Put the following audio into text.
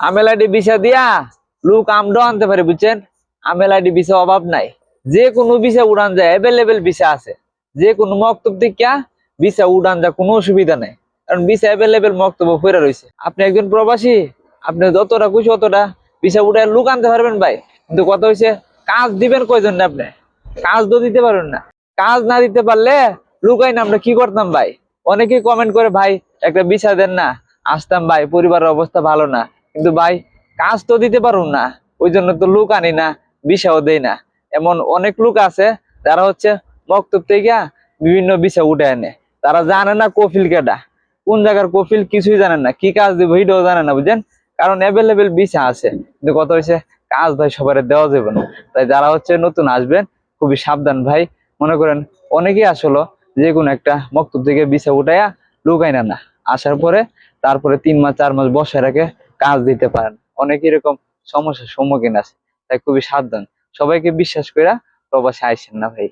আমেল ID visa দিয়া লোক আমরাও আনতে পারে, বুঝছেন? আমেল আইডি ভিসা অভাব নাই। যে কোনো ভিসা উড়ান যায় অ্যাভেলেবেল ভিসা আছে। যে কোনো মক্তব থেকে ভিসা উড়ান যায়, কোনো অসুবিধা নাই। কারণ ভিসা অ্যাভেলেবেল মক্তব্য ফেরা রয়েছে আপনি একজন প্রবাসী, আপনি যতটা খুশি অতটা ভিসা উড়ায় লোক আনতে পারবেন ভাই। কিন্তু কথা হয়েছে কাজ দিবেন কয়জন আপনি? কাজ তো দিতে পারবেন না। কাজ না দিতে পারলে লুকাই না, আমরা কি করতাম ভাই? অনেকেই কমেন্ট করে, ভাই, একটা ভিসা দেন না। আসতাম ভাই, পরিবারের অবস্থা ভালো না। কিন্তু ভাই, কাজ তো দিতে পারুন না ওই জন্য তো লোক আনি না ভিসাও দেই না। এমন অনেক লোক আছে, যারা হচ্ছে মক্তব থেকে বিভিন্ন ভিসা উঠে আনে। তারা জানে না কফিল কেডা। কোন জায়গার কফিল কিছুই জানেন না, কি কাজ দিব এটাও জানে না, বুঝছেন? কারণ অ্যাভেলেবেল ভিসা আছে। কিন্তু কথা হচ্ছে কাজ ভাই সবার দেওয়া যাবে না। তাই যারা হচ্ছে নতুন আসবেন, খুবই সাবধান ভাই। মনে করেন, অনেকেই আসলো, যে কোনো একটা মক্তব থেকে ভিসা উঠাইয়া লুকাই না না। আসার পরে, তারপরে তিন মাস, চার মাস বসে রেখে কাজ দিতে পারেন। অনেক এরকম সমস্যার সম্মুখীন আছে, তাই খুবই সাবধান। সবাইকে বিশ্বাস করে প্রবাসে আইসেন না ভাই।